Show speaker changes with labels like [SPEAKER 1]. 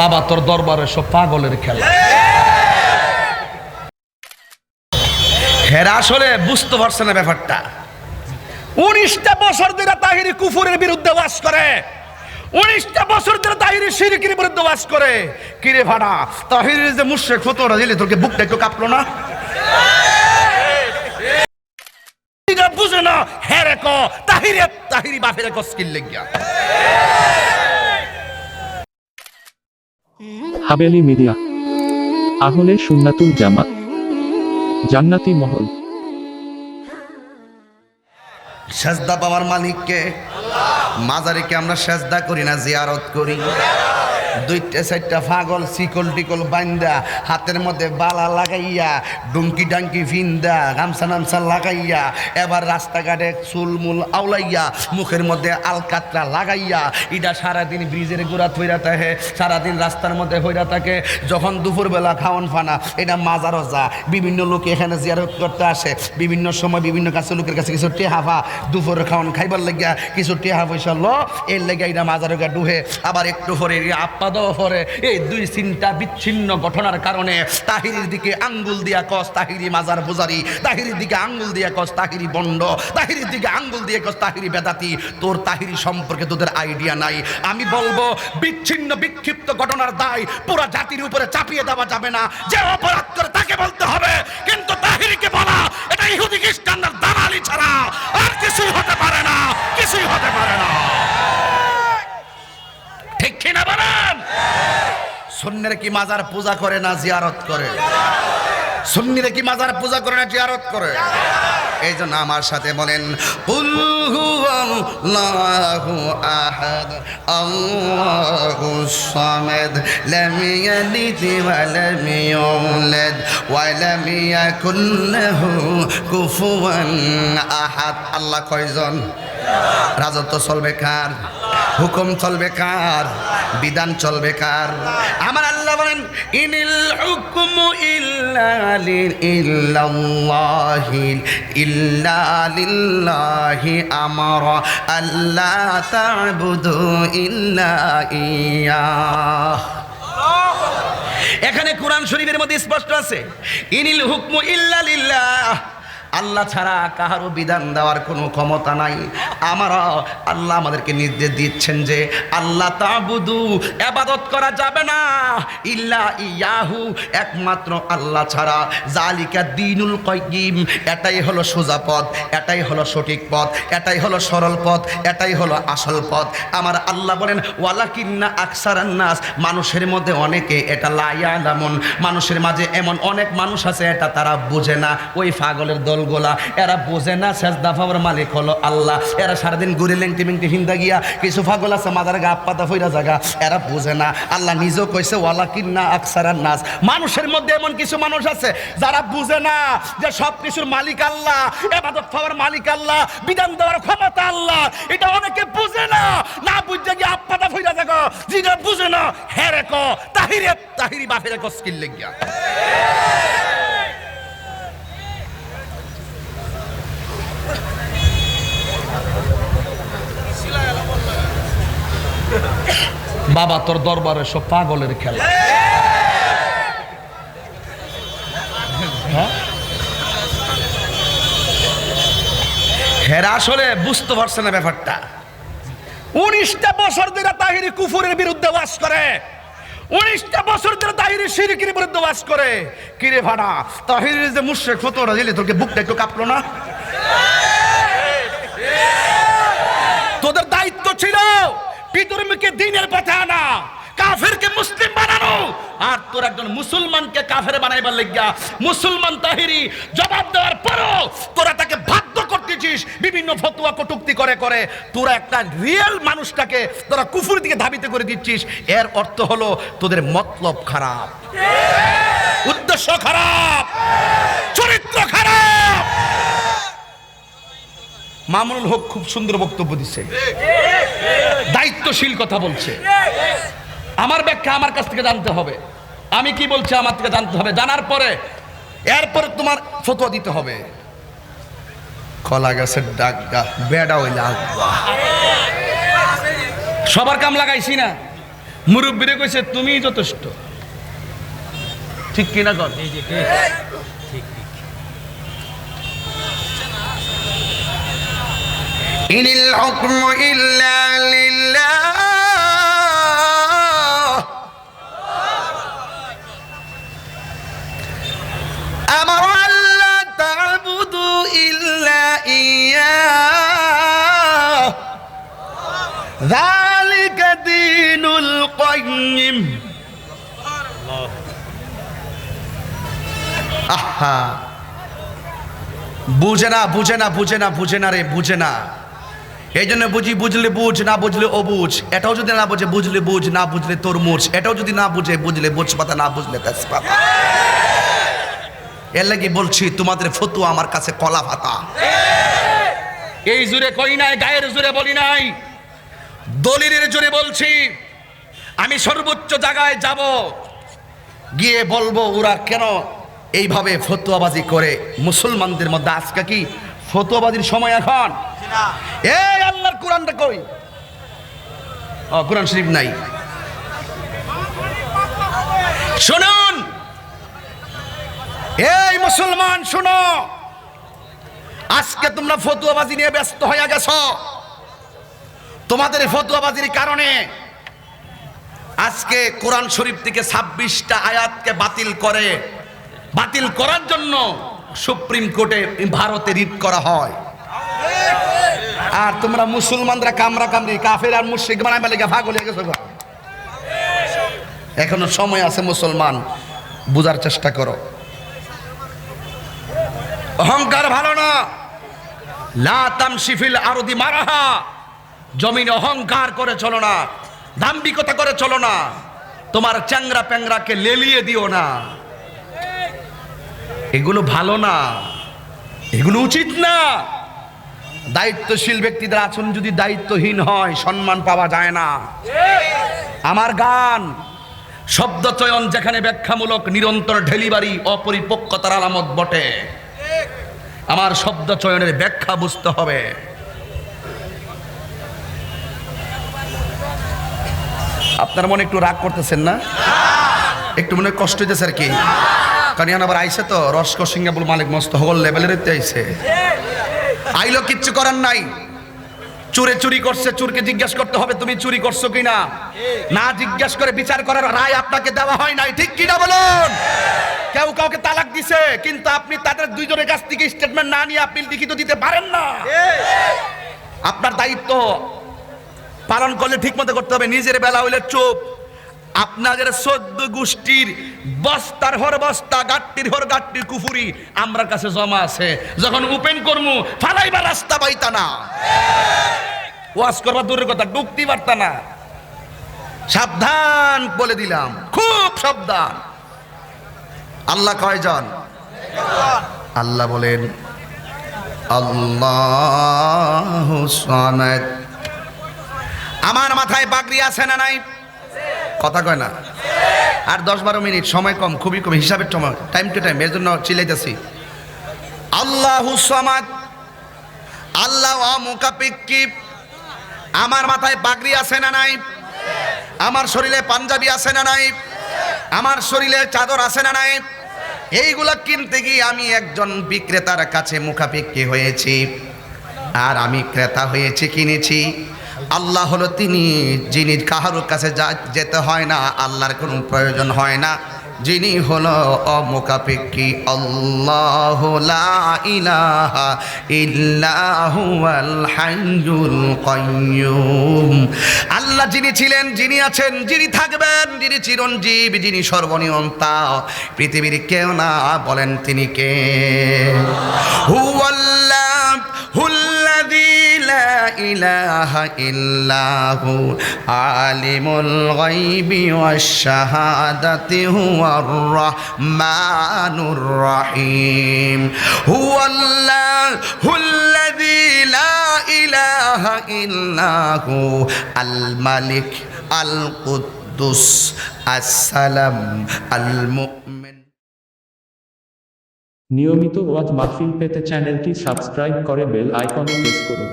[SPEAKER 1] বাবা তোর দরবারে সব পাগলের খেলা। হেরা আসলে বুঝতে পারছে না ব্যাপারটা। উনিশটা বছর ধরে তাহিরি কুফুরের বিরুদ্ধে বাস করে। উনিশটা বছর ধরে তাহিরি সিরিকির বিরুদ্ধে বাস করে। কিরে ভাড়া তাহিরের যে মুশেক ফতোরা দিলে তোকে বুকটা একটু কাঁপলো না? বুঝে না হ্যাঁ রে ক, তাহিরে তাহিরি বাপের ক স্কিল লেগিয়া।
[SPEAKER 2] হাবেলি মিডিয়া। আহলে সুন্নাতুল জামাত। জান্নাতি মহল।
[SPEAKER 1] সেজদা পাওয়ার মালিককে, মাজারিকে আমরা সেজদা করি না, জিয়ারত করি। দুইটা, চারটা ফাগল শিকল টিকল বাইন্দা হাতের মধ্যে বালা লাগাইয়া, ডুমকি ডাঙ্কি ফিন্দা, গামছা নামছা লাগাইয়া, এবার রাস্তাঘাটে চুলমুল আউলাইয়া মুখের মধ্যে আলকাতরা লাগাইয়া এটা সারাদিন ব্রিজের গোড়া থইরা থাকে, সারাদিন রাস্তার মধ্যে হইরা থাকে, যখন দুপুরবেলা খাওয়ান ফানা, এটা মাজারও যা বিভিন্ন লোক এখানে জিয়ারত করতে আসে, বিভিন্ন সময় বিভিন্ন কাছে লোকের কাছে কিছু টেহাফা দুপুর খাওয়ান খাইবার লাগিয়া কিছু টেহা পয়সা ল, এর লেগে এটা মাজারও ডুহে, আবার একটু পরে এর আপ্পা দেওয়া পরে এই দুই চিন্তা বিচ্ছিন্ন ঘটনার কারণে তাহিরির দিকে আঙ্গুল দিয়া কস, তাহিরি মাজার পূজারি, তাহিরির দিকে আঙ্গুল দিয়া কস, তাহিরি বন্ড, তাহিরির দিকে আঙ্গুল দিয়ে কস, তাহিরি বেদাতি। তোর তাহিরি সম্পর্কে তোদের আইডিয়া নাই। আমি বলব, বিচ্ছিন্ন বিক্ষিপ্ত ঘটনার দায় পুরো জাতির উপরে চাপিয়ে দেওয়া যাবে না। যে অপরাধ করে তাকে বলতে হবে, কিন্তু তাহিরিকে বলা, এটা ইহুদি খ্রিস্টানদের সুন্নের কি মাজার পূজা করে না জিয়ারত করে? সুন্নিরে কি মাজার পূজা করে না জিয়ারত করে? এই জন্য আমার সাথে বলেন আল্লাহ কয়জন? রাজত্ব চলবে কার? হুকুম চলবে কার? বিধান চলবে কার? আমার আল্লাহ বলেন, ইনিল হুকুম ইল্লা লিল- ইল্লাল্লাহি ইল্লা লিল্লাহি আমারা আল্লাহ তা'বুদু ইল্লা ইয়াহ এখানে কোরআন শরীফের মধ্যে স্পষ্ট আছে, ইনিল হুকমু ইল্লা আল্লাহ ছাড়া কাহারও বিধান দেওয়ার কোনো ক্ষমতা নাই। আমরা আল্লাহ আমাদেরকে নির্দেশ দিচ্ছেন যে আল্লাহ তাবুদু, এবাদত করা যাবে না। ইল্লা ইয়াহু, একমাত্র আল্লাহ ছাড়া। জালিকা দিনুল কয়িম এটাই হলো সোজা পথ, এটাই হলো সঠিক পথ, এটাই হলো সরল পথ, এটাই হলো আসল পথ। আমার আল্লাহ বলেন, ওয়ালাকিন্না আকসারান নাস মানুষের মধ্যে অনেকে এটা লাইয়ালামুন মানুষের মাঝে এমন অনেক মানুষ আছে, এটা তারা বোঝে না। ওই পাগলের দলগুলা এরা বোঝে না সেজদা পাওয়ার মালিক হলো আল্লাহ। এরা সারাদিন ঘুরে লেংটি মেংটি হিন্দা গিয়া কিছু পাগল আছে, মাদার গা পাতা ফইরা জায়গা এরা বোঝে না। আল্লাহ নিজেও কইছে ওয়ালাকিন্না আকসারান নাস মানুষের মধ্যে এমন কিছু মানুষ আছে যারা বুঝে না যে সব কিছুর মালিক আল্লাহ, এবাদত পাওয়ার মালিক আল্লাহ, বিধান দেওয়ার ক্ষমতা আল্লাহ। এটা অনেকে বুঝে না। না বুঝতে গিয়ে আপ্পাটা ফইরা দেখো যেটা বুঝে না হ্যাঁ রে ক, তাহিরে, তাহিরি বাপের ক স্কিল লেগিয়া। বাবা, তোর দরবারে সব পাগলের খেলা। হ্যাঁ? হেরা আসলে বুঝতে পারছে না ব্যাপারটা। উনিশটা বছর ধরে তাহিরি কুফুরের বিরুদ্ধে বাস করে। উনিশটা বছর ধরে তাহিরি সিরিকির বিরুদ্ধে বাস করে। কিরে ভাড়া, তাহিরের যে মুশেক ফতোরা দিলে তোকে বুকটা একটু কাঁপলো না? পিতরমিকে দিনের পথে আনা, কাফেরকে মুসলিম বানানো। আর তোর একজন মুসলমানকে কাফের বানাইবার লাগিয়া মুসলমান তাহিরি জবাব দেওয়ার পরও তোরা তাকে বাধ্য করতেছিস, বিভিন্ন ফতুয়া কটুক্তি করে করে। তোরা একটা রিয়েল মানুষটাকে তোরা কুফুর দিকে ধাবিত করে দিচ্ছিস। এর অর্থ হলো তোদের মতলব খারাপ। উদ্দেশ্য খারাপ। চরিত্র খারাপ। মামুনুল হক খুব সুন্দর বক্তব্য দিচ্ছে। দায়িত্বশীল কথা বলছে। আমার ব্যাখ্যা আমার কাছ থেকে জানতে হবে। আমি কি বলছি আমার থেকে জানতে হবে। জানার পরে, এরপরে তোমার ফতোয়া দিতে হবে। কলা গাছের ডাক। সবার কাম লাগাইছি না। মুরব্বীরে কইছে তুমি যথেষ্ট। ঠিক কিনা কর إن الحكم إلا لله أمر أن لا تعبدوا إلا إياه ذلك دين القيم আহা বুঝে না বুঝে না বুঝে না বুঝে না রে বুঝে না এই জন্য বুঝি বুঝলে বুঝ না বুঝলে অবুঝ। এটাও যদি না বুঝে বুঝলে বুঝ না বুঝলে তরমুজ। এটাও যদি না বুঝে বুঝলে বুঝ পাতা না বুঝলে তেজপাতা। এর লাগি বলছি তোমাদের ফতুয়া আমার কাছে কলা পাতা। এই জুড়ে কই নাই গায়ের জুড়ে বলি নাই। দলিলের জুড়ে বলছি আমি সর্বোচ্চ জায়গায় যাব। গিয়ে বলব ওরা কেন এইভাবে ফতুয়াবাজি করে? মুসলমানদের মধ্যে আজকে কি ফতুয়াবাজির সময় এখন? কোরআন শরীফ নাই। শুনুন। এই মুসলমান, শুনো। আজকে তোমরা ফতুয়াবাজি নিয়ে ব্যস্ত হয়ে গেছো। তোমাদের ফতুয়াবাজির কারণে আজকে কোরআন শরীফ থেকে ছাব্বিশটা আয়াতকে বাতিল করে। বাতিল করার জন্য সুপ্রিম কোর্টে ভারতে রিট করা হয়। আর তোমরা মুসলমানরা কামরা কামড়ি কাফের আর মুশ্রিক বানাইবা লেগে ভাগ হয়ে গেছো এখনও সময় আছে মুসলমান, বুঝার চেষ্টা করো। অহংকার ভালো না। লা তামশিফিল আরদি মারাহা। জমিনে অহংকার করে চলো না, দাম্ভিকতা করে চলো না, তোমার চ্যাংরা প্যাংরাকে লেলিয়ে দিও না। এগুলো ভালো না, এগুলো উচিত না। দায়িত্বশীল ব্যক্তিদের আচরণ যদি দায়িত্বহীন হয়, সম্মান পাওয়া যায় না। আমার গান, শব্দ চয়ন যেখানে ব্যাখ্যামূলক, নিরন্তর ডেলিভারি অপরিপক্কতার আলামত বটে। আমার শব্দ চয়নের ব্যাখ্যা বুঝতে হবে। আপনার মনে একটু রাগ করতেছেন না? একটু মনে কষ্ট হইতেছে আর কি। কারণ আবার আইসে তো রস্ক সিঙ্গাপুর মালিক মস্ত হল লেভেলের আইসে আইলো কিচ্ছু করার নাই। চুরে চুরি করছে, চুরকে জিজ্ঞেস করতে হবে, তুমি চুরি করছ কিনা? না জিজ্ঞেস করে বিচার করার রায় আপনাকে দেওয়া হয় নাই। ঠিক কিনা বলুন? কেউ কাউকে তালাক দিছে, কিন্তু আপনি তাদের দুইজনের কাছ থেকে স্টেটমেন্ট না নিয়ে আপনি লিখিত দিতে পারেন না। আপনার দায়িত্ব পালন করলে ঠিক মতো করতে হবে, নিজের বেলা হইলে চুপ। আপনাদের চোদ্দ গোষ্ঠীর বস্তার হর বস্তা, গাট্টির হর গাট্টির কুফুরি আমার কাছে জমা আছে। যখন ওপেন করমু, ফালাইবা রাস্তা পাইতা না। ওয়াজ করবা দূরের কথা ডুবতে পারতা না। সাবধান বলে দিলাম, খুব সাবধান। আল্লাহ কয়জন আল্লাহ বলেন, আল্লাহ আমার মাথায় বাগরি আছে না নাই? কথা কয় না? আর দশ বারো মিনিট, সময় কম, খুবই কম, হিসাবের সময় টাইম টু টাইম এর জন্য চিলাইতেছি আল্লাহ সামাদ, আল্লাহ আমার মাথায় বাগরি আছে না নাই? আমার শরীরে পাঞ্জাবি আছে না নাই? আমার শরীরে চাদর আছে না নাই? এইগুলা কিনতে গিয়ে আমি একজন বিক্রেতার কাছে মুখাপিক্কি হয়েছি। আর আমি ক্রেতা হয়েছি, কিনেছি। আল্লাহ হলো তিনি, যিনি কাহারুর কাছে যা যেতে হয় না, আল্লাহর কোনো প্রয়োজন হয় না। যিনি হলো অমুখাপেক্ষী আল্লাহ লা ইলাহা আল হাইয়ুল কাইয়্যুম। আল্লাহ যিনি ছিলেন, যিনি আছেন, যিনি থাকবেন, যিনি চিরঞ্জীব, যিনি সর্বনিয়ন্তা পৃথিবীর কেউ না বলেন তিনি কে। হুয়াল্লাহ হুল্লাযী লা ইলাহা ইল্লা হু আলিমুল গায়বি ওয়াশ শাহাদাতি হুয়ার রাহমানুর রাহিম। হুয়াল্লাহ হুল্লাযী লা ইলাহা ইল্লা হু আল মালিক আল কুদ্দুস আসসালাম আল মুমিন
[SPEAKER 2] নিয়মিত ওয়াজ মাহফিল পেতে চ্যানেলটি সাবস্ক্রাইব করে বেল আইকনে প্রেস করুন।